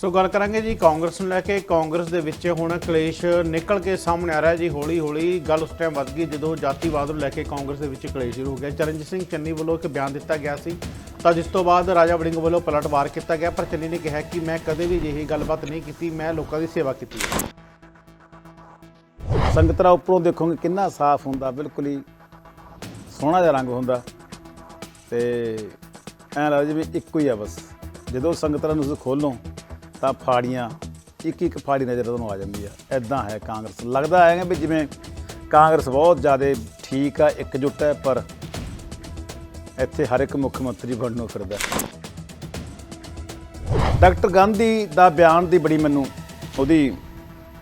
ਸੋ ਗੱਲ ਕਰਾਂਗੇ ਜੀ ਕਾਂਗਰਸ ਨੂੰ ਲੈ ਕੇ। ਕਾਂਗਰਸ ਦੇ ਵਿੱਚ ਹੁਣ ਕਲੇਸ਼ ਨਿਕਲ ਕੇ ਸਾਹਮਣੇ ਆ ਰਿਹਾ ਜੀ। ਹੌਲੀ ਹੌਲੀ ਗੱਲ ਉਸ ਟਾਈਮ ਵੱਧ ਗਈ ਜਦੋਂ ਜਾਤੀਵਾਦ ਨੂੰ ਲੈ ਕੇ ਕਾਂਗਰਸ ਦੇ ਵਿੱਚ ਕਲੇਸ਼ ਸ਼ੁਰੂ ਹੋ ਗਿਆ। ਚਰਨਜੀਤ ਸਿੰਘ ਚੰਨੀ ਵੱਲੋਂ ਇੱਕ ਬਿਆਨ ਦਿੱਤਾ ਗਿਆ ਸੀ। ਤਾਂ ਜਿਸ ਤੋਂ ਬਾਅਦ ਰਾਜਾ ਵੜਿੰਗ ਵੱਲੋਂ ਪਲਟਵਾਰ ਕੀਤਾ ਗਿਆ। ਪਰ ਚੰਨੀ ਨੇ ਕਿਹਾ ਕਿ ਮੈਂ ਕਦੇ ਵੀ ਅਜਿਹੀ ਗੱਲਬਾਤ ਨਹੀਂ ਕੀਤੀ। ਮੈਂ ਲੋਕਾਂ ਦੀ ਸੇਵਾ ਕੀਤੀ ਹੈ। ਸੰਗਤਰਾ ਉੱਪਰੋਂ ਦੇਖੋਗੇ ਕਿੰਨਾ ਸਾਫ਼ ਹੁੰਦਾ। ਬਿਲਕੁਲ ਹੀ ਸੋਹਣਾ ਜਿਹਾ ਰੰਗ ਹੁੰਦਾ। ਤੇ ਐਂ ਲੱਗਦਾ ਜਿਵੇਂ ਇੱਕੋ ਹੀ ਆ ਬਸ। ਜਦੋਂ ਸੰਗਤਰਾ ਨੂੰ ਤੁਸੀਂ ਖੋਲੋ ਤਾਂ ਫਾੜੀਆਂ, ਇੱਕ ਇੱਕ ਫਾੜੀ ਨਜ਼ਰ ਉਹਨੂੰ ਆ ਜਾਂਦੀ ਆ। ਐਦਾਂ ਹੈ ਕਾਂਗਰਸ। ਲੱਗਦਾ ਹੈ ਵੀ ਜਿਵੇਂ ਕਾਂਗਰਸ ਬਹੁਤ ਜ਼ਿਆਦਾ ਠੀਕ ਆ, ਇਕਜੁੱਟ ਹੈ, ਪਰ ਇੱਥੇ ਹਰ ਇੱਕ ਮੁੱਖ ਮੰਤਰੀ ਬਣਨ ਨੂੰ ਫਿਰਦਾ ਡਾਕਟਰ ਗਾਂਧੀ ਦਾ ਬਿਆਨ ਦੀ ਬੜੀ ਮੈਨੂੰ ਉਹਦੀ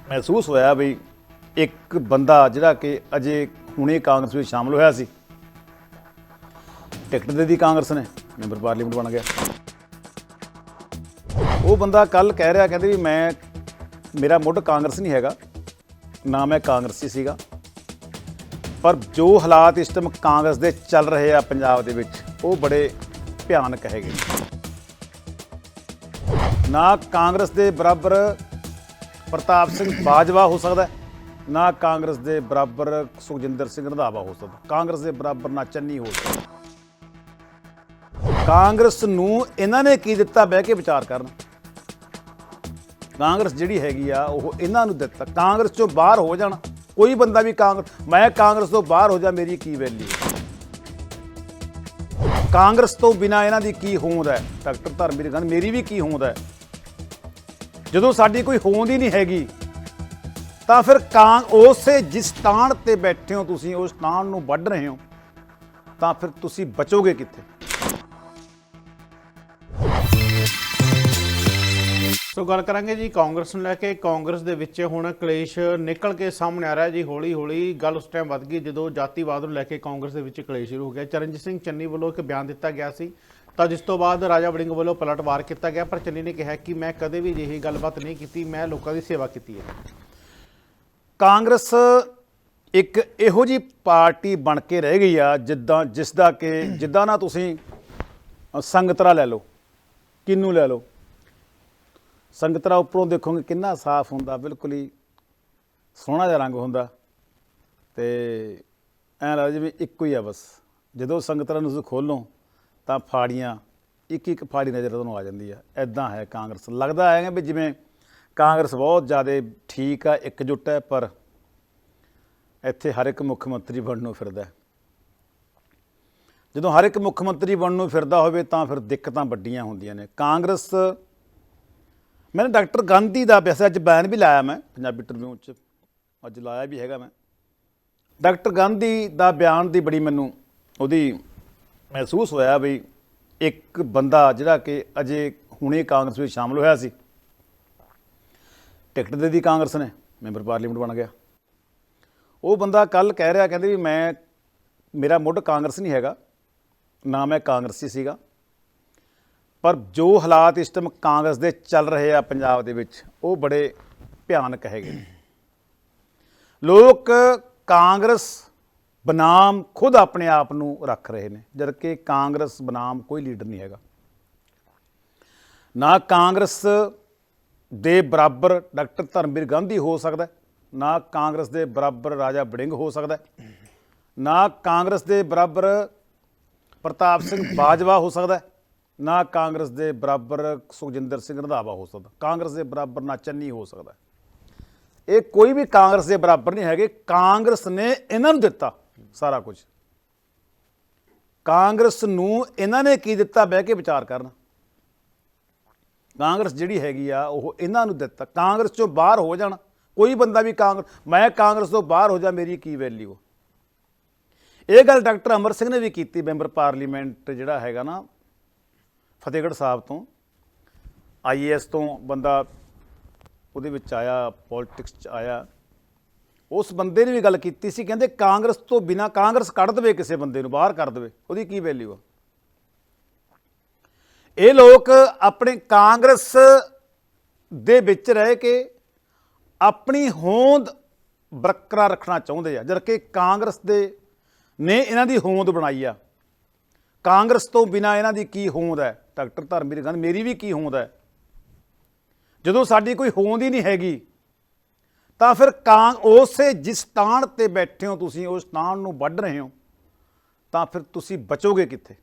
ਮਹਿਸੂਸ ਹੋਇਆ ਵੀ ਇੱਕ ਬੰਦਾ ਜਿਹੜਾ ਕਿ ਅਜੇ ਹੁਣੇ ਕਾਂਗਰਸ ਵਿੱਚ ਸ਼ਾਮਲ ਹੋਇਆ ਸੀ। ਟਿਕਟ ਦੇ ਦੀ ਕਾਂਗਰਸ ਨੇ, ਮੈਂਬਰ ਪਾਰਲੀਮੈਂਟ ਬਣ ਗਿਆ। ਉਹ ਬੰਦਾ ਕੱਲ ਕਹਿ ਰਿਹਾ, ਕਹਿੰਦੇ ਵੀ ਮੈਂ, ਮੇਰਾ ਮੁੱਢ ਕਾਂਗਰਸ ਨਹੀਂ ਹੈਗਾ, ਨਾ ਮੈਂ ਕਾਂਗਰਸੀ ਸੀਗਾ। ਪਰ ਜੋ ਹਾਲਾਤ ਇਸ ਟਾਈਮ ਕਾਂਗਰਸ ਦੇ ਚੱਲ ਰਹੇ ਆ ਪੰਜਾਬ ਦੇ ਵਿੱਚ, ਉਹ ਬੜੇ ਭਿਆਨਕ ਹੈਗੇ। ਨਾ ਕਾਂਗਰਸ ਦੇ ਬਰਾਬਰ ਪ੍ਰਤਾਪ ਸਿੰਘ ਬਾਜਵਾ ਹੋ ਸਕਦਾ ਨਾ ਕਾਂਗਰਸ ਦੇ ਬਰਾਬਰ ਸੁਖਜਿੰਦਰ ਸਿੰਘ ਰੰਧਾਵਾ ਹੋ ਸਕਦਾ ਕਾਂਗਰਸ ਦੇ ਬਰਾਬਰ ਨਾ ਚੰਨੀ ਹੋ ਸਕਦਾ। ਕਾਂਗਰਸ ਨੂੰ ਇਹਨਾਂ ਨੇ ਕੀ ਦਿੱਤਾ ਬਹਿ ਕੇ ਵਿਚਾਰ ਕਰਨ? ਕਾਂਗਰਸ ਜਿਹੜੀ ਹੈਗੀ ਆ, ਉਹ ਇਹਨਾਂ ਨੂੰ ਦਿੱਤਾ। ਕਾਂਗਰਸ ਚੋਂ ਬਾਹਰ ਹੋ ਜਾਣ। ਕੋਈ ਬੰਦਾ ਵੀ ਕਾਂਗਰਸ ਮੈਂ ਕਾਂਗਰਸ ਤੋਂ ਬਾਹਰ ਹੋ ਜਾ, ਮੇਰੀ ਕੀ ਵੈਲਿਊ ਕਾਂਗਰਸ ਤੋਂ ਬਿਨਾ ਇਹਨਾਂ ਦੀ ਕੀ ਹੋਂਦ ਹੈ? ਡਾਕਟਰ ਧਰਮਵੀਰ ਗੰਧ ਮੇਰੀ ਵੀ ਕੀ ਹੋਂਦ ਹੈ? ਜਦੋਂ ਸਾਡੀ ਕੋਈ ਹੋਂਦ ਹੀ ਨਹੀਂ ਹੈਗੀ, ਤਾਂ ਫਿਰ ਕਾਂ ਉਸੇ ਜਿਸ ਸਥਾਨ ਤੇ ਬੈਠੇ ਹੋ ਤੁਸੀਂ, ਉਸ ਸਥਾਨ ਨੂੰ ਵੱਢ ਰਹੇ ਹੋ, ਤਾਂ ਫਿਰ ਤੁਸੀਂ ਬਚੋਗੇ ਕਿੱਥੇ? ਸੋ ਗੱਲ ਕਰਾਂਗੇ ਜੀ, ਕਾਂਗਰਸ ਨੂੰ ਲੈ ਕੇ। ਕਾਂਗਰਸ ਦੇ ਵਿੱਚ ਹੁਣ ਕਲੇਸ਼ ਨਿਕਲ ਕੇ ਸਾਹਮਣੇ ਆ ਰਿਹਾ ਜੀ ਹੌਲੀ ਹੌਲੀ ਗੱਲ ਉਸ ਟਾਈਮ ਵੱਧ ਗਈ, ਜਦੋਂ ਜਾਤੀਵਾਦ ਨੂੰ ਲੈ ਕੇ ਕਾਂਗਰਸ ਦੇ ਵਿੱਚ ਕਲੇਸ਼ ਸ਼ੁਰੂ ਹੋ ਗਿਆ। ਚਰਨਜੀਤ ਸਿੰਘ ਚੰਨੀ ਵੱਲੋਂ ਇੱਕ ਬਿਆਨ ਦਿੱਤਾ ਗਿਆ ਸੀ, ਤਾਂ ਜਿਸ ਤੋਂ ਬਾਅਦ ਰਾਜਾ ਵੜਿੰਗ ਵੱਲੋਂ ਪਲਟਵਾਰ ਕੀਤਾ ਗਿਆ, ਪਰ ਚੰਨੀ ਨੇ ਕਿਹਾ ਕਿ ਮੈਂ ਕਦੇ ਵੀ ਅਜਿਹੀ ਗੱਲਬਾਤ ਨਹੀਂ ਕੀਤੀ, ਮੈਂ ਲੋਕਾਂ ਦੀ ਸੇਵਾ ਕੀਤੀ ਹੈ। ਕਾਂਗਰਸ ਇੱਕ ਇਹੋ ਜੀ ਪਾਰਟੀ ਬਣ ਕੇ ਰਹਿ ਗਈ ਆ, ਜਿੱਦਾਂ ਜਿਸ ਦਾ ਕਿ, ਜਿੱਦਾਂ ਨਾ ਤੁਸੀਂ ਸੰਗਤਰਾ ਲੈ ਲਓ, ਕਿੰਨੂ ਲੈ ਲਓ ਸੰਗਤਰਾ ਉੱਪਰੋਂ ਦੇਖੋਗੇ ਕਿੰਨਾ ਸਾਫ਼ ਹੁੰਦਾ, ਬਿਲਕੁਲ ਹੀ ਸੋਹਣਾ ਜਿਹਾ ਰੰਗ ਹੁੰਦਾ। ਤੇ ਐਂ ਲੱਗਦਾ ਜਿਵੇਂ ਇੱਕੋ ਹੀ ਆ ਬਸ। ਜਦੋਂ ਸੰਗਤਰਾ ਨੂੰ ਤੁਸੀਂ ਖੋਲੋ ਤਾਂ ਫਾੜੀਆਂ ਇੱਕ ਇੱਕ ਫਾੜੀ ਨਜ਼ਰ ਤੁਹਾਨੂੰ ਆ ਜਾਂਦੀ ਆ। ਐਦਾਂ ਹੈ ਕਾਂਗਰਸ। ਲੱਗਦਾ ਹੈ ਵੀ ਜਿਵੇਂ ਕਾਂਗਰਸ ਬਹੁਤ ਜ਼ਿਆਦਾ ਠੀਕ ਆ, ਇਕਜੁੱਟ ਹੈ, ਪਰ ਇੱਥੇ ਹਰ ਇੱਕ ਮੁੱਖ ਮੰਤਰੀ ਬਣਨ ਨੂੰ ਫਿਰਦਾ ਜਦੋਂ ਹਰ ਇੱਕ ਮੁੱਖ ਮੰਤਰੀ ਬਣਨ ਨੂੰ ਫਿਰਦਾ ਹੋਵੇ, ਤਾਂ ਫਿਰ ਦਿੱਕਤਾਂ ਵੱਡੀਆਂ ਹੁੰਦੀਆਂ ਨੇ। ਕਾਂਗਰਸ ਮੈंने ਡਾਕਟਰ ਗਾਂਧੀ ਦਾ ਵੈਸੇ ਅੱਜ ਬਿਆਨ ਵੀ ਲਾਇਆ ਮੈਂ, ਪੰਜਾਬੀ ਟ੍ਰਿਬਿਊਨ ਚ। ਅੱਜ ਲਾਇਆ ਵੀ ਹੈਗਾ ਮੈਂ। ਡਾਕਟਰ ਗਾਂਧੀ ਦਾ ਬਿਆਨ ਦੀ ਬੜੀ ਮੈਨੂੰ ਉਹਦੀ ਮਹਿਸੂਸ ਹੋਇਆ ਵੀ ਇੱਕ ਬੰਦਾ ਜਿਹੜਾ ਕਿ ਅਜੇ ਹੁਣੇ ਕਾਂਗਰਸ ਵਿੱਚ ਸ਼ਾਮਲ ਹੋਇਆ ਸੀ। ਟਿਕਟ ਦੇ ਦੀ ਕਾਂਗਰਸ ਨੇ, ਮੈਂਬਰ ਪਾਰਲੀਮੈਂਟ ਬਣ ਗਿਆ। ਉਹ ਬੰਦਾ ਕੱਲ ਕਹਿ ਰਿਹਾ, ਕਹਿੰਦੇ ਵੀ ਮੈਂ, ਮੇਰਾ ਮੁੱਢ ਕਾਂਗਰਸ ਨਹੀਂ ਹੈਗਾ, ਨਾ ਮੈਂ ਕਾਂਗਰਸੀ ਸੀਗਾ। ਪਰ ਜੋ ਹਾਲਾਤ ਇਸ ਟਾਈਮ ਕਾਂਗਰਸ ਦੇ ਚੱਲ ਰਹੇ ਆ ਪੰਜਾਬ ਦੇ ਵਿੱਚ, ਉਹ ਬੜੇ ਭਿਆਨਕ ਹੈਗੇ ਲੋਕ ਕਾਂਗਰਸ ਬਨਾਮ ਖੁਦ ਆਪਣੇ ਆਪ ਨੂੰ ਰੱਖ ਰਹੇ ਨੇ ਜਦਕਿ ਕਾਂਗਰਸ ਬਨਾਮ ਕੋਈ ਲੀਡਰ ਨਹੀਂ ਹੈਗਾ। ਨਾ ਕਾਂਗਰਸ ਦੇ ਬਰਾਬਰ ਡਾਕਟਰ ਧਰਮਵੀਰ ਗਾਂਧੀ ਹੋ ਸਕਦਾ ਨਾ ਕਾਂਗਰਸ ਦੇ ਬਰਾਬਰ ਰਾਜਾ ਬੜਿੰਗ ਹੋ ਸਕਦਾ ਨਾ ਕਾਂਗਰਸ ਦੇ ਬਰਾਬਰ ਪ੍ਰਤਾਪ ਸਿੰਘ ਬਾਜਵਾ ਹੋ ਸਕਦਾ ਨਾ ਕਾਂਗਰਸ ਦੇ ਬਰਾਬਰ ਸੁਖਜਿੰਦਰ ਸਿੰਘ ਰੰਧਾਵਾ ਹੋ ਸਕਦਾ, ਕਾਂਗਰਸ ਦੇ ਬਰਾਬਰ ਨਾ ਚੰਨੀ ਹੋ ਸਕਦਾ। ਇਹ ਕੋਈ ਵੀ ਕਾਂਗਰਸ ਦੇ ਬਰਾਬਰ ਨਹੀਂ ਹੈਗੇ, ਕਾਂਗਰਸ ਨੇ ਇਹਨਾਂ ਨੂੰ ਦਿੱਤਾ ਸਾਰਾ ਕੁਝ। ਕਾਂਗਰਸ ਨੂੰ ਇਹਨਾਂ ਨੇ ਕੀ ਦਿੱਤਾ ਬਹਿ ਕੇ ਵਿਚਾਰ ਕਰਨ। ਕਾਂਗਰਸ ਜਿਹੜੀ ਹੈਗੀ ਆ, ਉਹ ਇਹਨਾਂ ਨੂੰ ਦਿੱਤਾ। ਕਾਂਗਰਸ ਚੋਂ ਬਾਹਰ ਹੋ ਜਾਣ, ਕੋਈ ਬੰਦਾ ਵੀ ਕਾਂਗਰਸ ਮੈਂ ਕਾਂਗਰਸ ਤੋਂ ਬਾਹਰ ਹੋ ਜਾ, ਮੇਰੀ ਕੀ ਵੈਲਿਊ ਇਹ ਗੱਲ ਡਾਕਟਰ ਅਮਰ ਸਿੰਘ ਨੇ ਵੀ ਕੀਤੀ, ਮੈਂਬਰ ਪਾਰਲੀਮੈਂਟ ਜਿਹੜਾ ਹੈਗਾ ਨਾ ਫਤਿਹਗੜ੍ਹ ਸਾਹਿਬ ਤੋਂ ਆਈਏਐਸ ਤੋਂ ਬੰਦਾ ਉਹਦੇ ਵਿੱਚ ਆਇਆ ਪੋਲਿਟਿਕਸ ਚ ਆਇਆ। ਉਸ ਬੰਦੇ ਨੇ ਵੀ ਗੱਲ ਕੀਤੀ ਸੀ, ਕਹਿੰਦੇ ਕਾਂਗਰਸ ਤੋਂ ਬਿਨਾ ਕਾਂਗਰਸ ਕੱਢ ਦੇਵੇ ਕਿਸੇ ਬੰਦੇ ਨੂੰ, ਬਾਹਰ ਕਰ ਦੇਵੇ, ਉਹਦੀ ਕੀ ਵੈਲਿਊ ਆ? ਇਹ ਲੋਕ ਆਪਣੇ ਕਾਂਗਰਸ ਦੇ ਵਿੱਚ ਰਹਿ ਕੇ ਆਪਣੀ ਹੋਂਦ ਬਰਕਰਾਰ ਰੱਖਣਾ ਚਾਹੁੰਦੇ ਆ। ਜਦਕਿ ਕਾਂਗਰਸ ਦੇ ਨੇ ਇਹਨਾਂ ਦੀ ਹੋਂਦ ਬਣਾਈ ਆ। ਕਾਂਗਰਸ ਤੋਂ ਬਿਨਾ ਇਹਨਾਂ ਦੀ ਕੀ ਹੋਂਦ ਹੈ? ਡਾਕਟਰ ਧਰਮਵੀਰ ਗਾਂਧੀ, ਮੇਰੀ ਵੀ ਕੀ ਹੋਂਦ ਹੈ? ਜਦੋਂ ਸਾਡੀ ਕੋਈ ਹੋਂਦ ਹੀ ਨਹੀਂ ਹੈਗੀ, ਤਾਂ ਫਿਰ ਕਾਂ ਉਸੇ ਜਿਸ ਸਥਾਨ ਤੇ ਬੈਠੇ ਹੋ ਤੁਸੀਂ, ਉਸ ਸਥਾਨ ਨੂੰ ਵੱਢ ਰਹੇ ਹੋ, ਤਾਂ ਫਿਰ ਤੁਸੀਂ ਬਚੋਗੇ ਕਿੱਥੇ?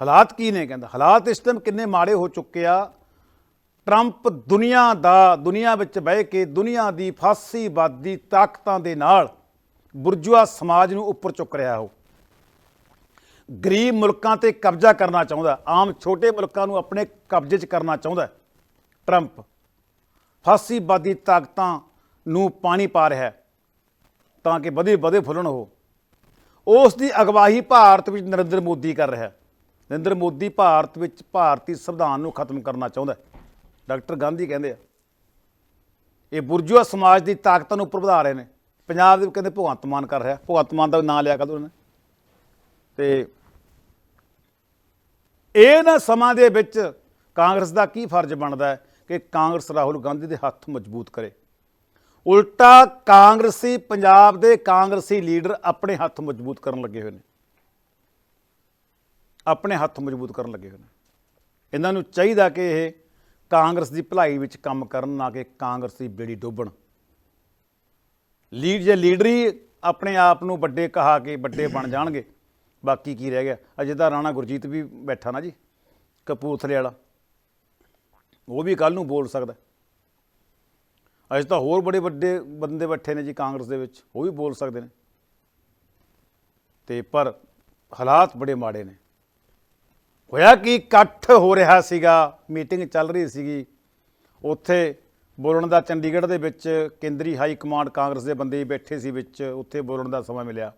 ਹਾਲਾਤ ਕੀ ਨੇ ਕਹਿੰਦਾ? ਹਾਲਾਤ ਇਸ ਟਾਈਮ ਕਿੰਨੇ ਮਾੜੇ ਹੋ ਚੁੱਕੇ ਆ। ਟਰੰਪ ਦੁਨੀਆ ਦਾ, ਦੁਨੀਆ ਵਿੱਚ ਬਹਿ ਕੇ, ਦੁਨੀਆ ਦੀ ਫਾਸੀਵਾਦੀ ਤਾਕਤਾਂ ਦੇ ਨਾਲ ਬੁਰਜੁਆ ਸਮਾਜ ਨੂੰ ਉੱਪਰ ਚੁੱਕ ਰਿਹਾ ਹੋ ਗਰੀਬ ਮੁਲਕਾਂ ਤੇ ਕਬਜ਼ਾ ਕਰਨਾ ਚਾਹੁੰਦਾ ਆਮ ਛੋਟੇ ਮੁਲਕਾਂ ਨੂੰ ਆਪਣੇ ਕਬਜ਼ੇ 'ਚ ਕਰਨਾ ਚਾਹੁੰਦਾ ਟਰੰਪ, ਫਾਸੀਵਾਦੀ ਤਾਕਤਾਂ ਨੂੰ ਪਾਣੀ ਪਾ ਰਿਹਾ ਹੈ ਤਾਂ ਕਿ ਵਧੇ ਵਧੇ ਫੁੱਲਣ ਉਹ। ਉਸ ਦੀ ਅਗਵਾਈ ਭਾਰਤ ਵਿੱਚ ਨਰਿੰਦਰ ਮੋਦੀ ਕਰ ਰਿਹਾ ਹੈ। ਨਰਿੰਦਰ ਮੋਦੀ ਭਾਰਤ ਵਿੱਚ ਭਾਰਤੀ ਸੰਵਿਧਾਨ ਨੂੰ ਖਤਮ ਕਰਨਾ ਚਾਹੁੰਦਾ ਡਾਕਟਰ ਗਾਂਧੀ ਕਹਿੰਦੇ ਆ, ਇਹ ਬੁਰਜੂਆ ਸਮਾਜ ਦੀ ਤਾਕਤਾਂ ਨੂੰ ਉੱਪਰ ਵਧਾ ਰਹੇ ਨੇ। ਪੰਜਾਬ ਦੇ ਕਹਿੰਦੇ ਭਗਵੰਤ ਮਾਨ ਕਰ ਰਿਹਾ ਭਗਵੰਤ ਮਾਨ ਦਾ ਨਾਂ ਲਿਆ ਕਦੋਂ ਨੇ ਤੇ ਇਹ ਸਮਾਂ ਦੇ ਵਿੱਚ ਕਾਂਗਰਸ ਦਾ ਕੀ ਫਰਜ਼ ਬਣਦਾ ਹੈ ਕਿ ਕਾਂਗਰਸ ਰਾਹੁਲ ਗਾਂਧੀ ਦੇ ਹੱਥ ਮਜ਼ਬੂਤ ਕਰੇ? ਉਲਟਾ ਕਾਂਗਰਸੀ ਪੰਜਾਬ ਦੇ ਕਾਂਗਰਸੀ ਲੀਡਰ ਆਪਣੇ ਹੱਥ ਮਜ਼ਬੂਤ ਕਰਨ ਲੱਗੇ ਹੋਏ ਨੇ। ਆਪਣੇ ਹੱਥ ਮਜ਼ਬੂਤ ਕਰਨ ਲੱਗੇ ਹੋਏ ਨੇ। ਇਹਨਾਂ ਨੂੰ ਚਾਹੀਦਾ ਕਿ ਇਹ ਕਾਂਗਰਸ ਦੀ ਭਲਾਈ ਵਿੱਚ ਕੰਮ ਕਰਨ, ਨਾ ਕਿ ਕਾਂਗਰਸ ਦੀ ਬੇੜੀ ਡੋਬਣ। ਲੀਡ ਜੇ ਲੀਡਰ ਹੀ ਆਪਣੇ ਆਪ ਨੂੰ ਵੱਡੇ ਕਹਾ ਕੇ ਵੱਡੇ ਬਣ ਜਾਣਗੇ ਬਾਕੀ ਕੀ ਰਹਿ ਗਿਆ? ਅਜੇ ਤਾਂ ਰਾਣਾ ਗੁਰਜੀਤ ਵੀ ਬੈਠਾ ਨਾ ਜੀ, ਕਪੂਰਥਲੇ ਵਾਲਾ। ਉਹ ਵੀ ਕੱਲ ਨੂੰ ਬੋਲ ਸਕਦਾ। ਅਜੇ ਤਾਂ ਹੋਰ ਬੜੇ ਵੱਡੇ ਬੰਦੇ ਬੈਠੇ ਨੇ ਜੀ ਕਾਂਗਰਸ ਦੇ ਵਿੱਚ, ਉਹ ਵੀ ਬੋਲ ਸਕਦੇ ਨੇ। ਤੇ ਪਰ ਹਾਲਾਤ ਬੜੇ ਮਾੜੇ ਨੇ। ਹੋਇਆ ਕਿ? ਇਕੱਠ ਹੋ ਰਿਹਾ ਸੀਗਾ, ਮੀਟਿੰਗ ਚੱਲ ਰਹੀ ਸੀਗੀ। ਉੱਥੇ ਬੋਲਣ ਦਾ ਚੰਡੀਗੜ੍ਹ ਦੇ ਵਿੱਚ ਕੇਂਦਰੀ ਹਾਈ ਕਮਾਂਡ ਕਾਂਗਰਸ ਦੇ ਬੰਦੇ ਬੈਠੇ ਸੀ ਵਿੱਚ, ਉੱਥੇ ਬੋਲਣ ਦਾ ਸਮਾਂ ਮਿਲਿਆ।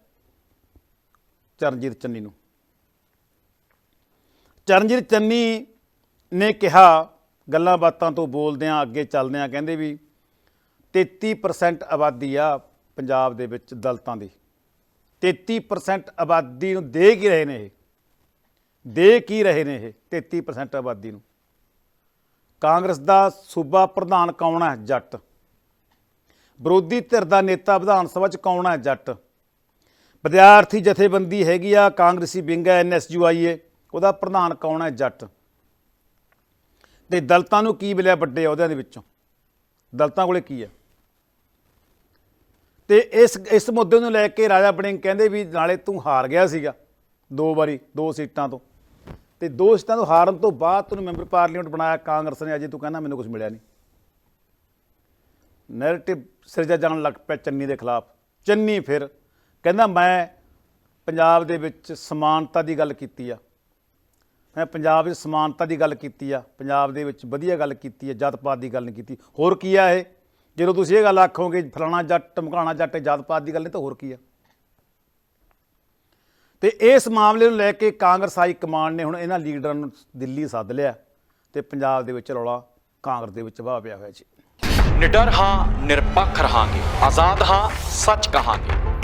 ਚਰਨਜੀਤ ਚੰਨੀ ਨੂੰ। ਚਰਨਜੀਤ ਚੰਨੀ ਨੇ ਕਿਹਾ, ਗੱਲਾਂ ਬਾਤਾਂ ਤੋਂ ਬੋਲਦਿਆਂ ਅੱਗੇ ਚੱਲਦਿਆਂ ਕਹਿੰਦੇ ਵੀ 33% ਆਬਾਦੀ ਆ ਪੰਜਾਬ ਦੇ ਵਿੱਚ ਦਲਤਾਂ ਦੀ। 33% ਆਬਾਦੀ ਨੂੰ ਦੇ ਕੀ ਰਹੇ ਨੇ ਇਹ? ਦੇ ਕੀ ਰਹੇ ਨੇ ਇਹ 33% ਆਬਾਦੀ ਨੂੰ? ਕਾਂਗਰਸ ਦਾ ਸੂਬਾ ਪ੍ਰਧਾਨ ਕੌਣ ਹੈ? ਜੱਟ। ਵਿਰੋਧੀ ਧਿਰ ਦਾ ਨੇਤਾ ਵਿਧਾਨ ਸਭਾ ਚ ਕੌਣ ਹੈ? ਜੱਟ। ਵਿਦਿਆਰਥੀ ਜਥੇਬੰਦੀ ਹੈਗੀ ਆ, ਕਾਂਗਰਸੀ ਵਿੰਗ ਹੈ ਐਨਐਸਯੂਆਈਏ ਉਹਦਾ ਪ੍ਰਧਾਨ ਕੌਣ ਹੈ ਜੱਟ। ਤੇ ਦਲਤਾਂ ਨੂੰ ਕੀ ਮਿਲਿਆ ਵੱਡੇ ਅਹੁਦਿਆਂ ਦੇ ਵਿੱਚੋਂ? ਦਲਤਾਂ ਕੋਲੇ ਕੀ ਹੈ ਤੇ ਇਸ ਇਸ ਮੁੱਦੇ ਨੂੰ ਲੈ ਕੇ ਰਾਜਾ ਬੜਿੰਗ ਕਹਿੰਦੇ ਵੀ ਨਾਲੇ ਤੂੰ ਹਾਰ ਗਿਆ ਸੀਗਾ, ਦੋ ਵਾਰੀ, ਦੋ ਸੀਟਾਂ ਤੋਂ। ਤੇ ਦੋ ਸੀਟਾਂ ਤੋਂ ਹਾਰਨ ਤੋਂ ਬਾਅਦ ਤੈਨੂੰ ਮੈਂਬਰ ਪਾਰਲੀਮੈਂਟ ਬਣਾਇਆ, ਕਾਂਗਰਸ ਨੇ, ਅਜੇ ਤੂੰ ਕਹਿੰਦਾ ਮੈਨੂੰ ਕੁਝ ਮਿਲਿਆ ਨਹੀਂ। ਨੈਰੇਟਿਵ ਸਿਰਜਾ ਜਾਣ ਲੱਗ ਪਿਆ ਚੰਨੀ ਦੇ ਖਿਲਾਫ। ਚੰਨੀ ਫਿਰ ਕਹਿੰਦਾ ਮੈਂ ਪੰਜਾਬ ਦੇ ਵਿੱਚ ਸਮਾਨਤਾ ਦੀ ਗੱਲ ਕੀਤੀ ਆ। ਮੈਂ ਪੰਜਾਬ ਵਿੱਚ ਸਮਾਨਤਾ ਦੀ ਗੱਲ ਕੀਤੀ ਆ। ਪੰਜਾਬ ਦੇ ਵਿੱਚ ਵਧੀਆ ਗੱਲ ਕੀਤੀ ਆ ਜਾਤ ਪਾਤ ਦੀ ਗੱਲ ਨਹੀਂ ਕੀਤੀ। ਹੋਰ ਕੀ ਆ ਇਹ? ਜਦੋਂ ਤੁਸੀਂ ਇਹ ਗੱਲ ਆਖੋਗੇ, ਫਲਾਣਾ ਜੱਟ ਟਮਕਾਣਾ ਜੱਟ ਜਾਤ ਪਾਤ ਦੀ ਗੱਲ ਨਹੀਂ ਤਾਂ ਹੋਰ ਕੀ ਆ? ਤੇ ਇਸ ਮਾਮਲੇ ਨੂੰ ਲੈ ਕੇ ਕਾਂਗਰਸ ਹਾਈ ਕਮਾਂਡ ਨੇ ਹੁਣ ਇਹਨਾਂ ਲੀਡਰਾਂ ਨੂੰ ਦਿੱਲੀ ਸੱਦ ਲਿਆ ਤੇ ਪੰਜਾਬ ਦੇ ਵਿੱਚ ਰੌਲਾ ਕਾਂਗਰਸ ਦੇ ਵਿੱਚ ਵਾਹ ਪਿਆ ਹੋਇਆ ਜੀ। ਨਿਡਰ ਹਾਂ, ਨਿਰਪੱਖ ਰਹਾਂਗੇ। ਆਜ਼ਾਦ ਹਾਂ, ਸੱਚ ਕਹਾਂਗੇ।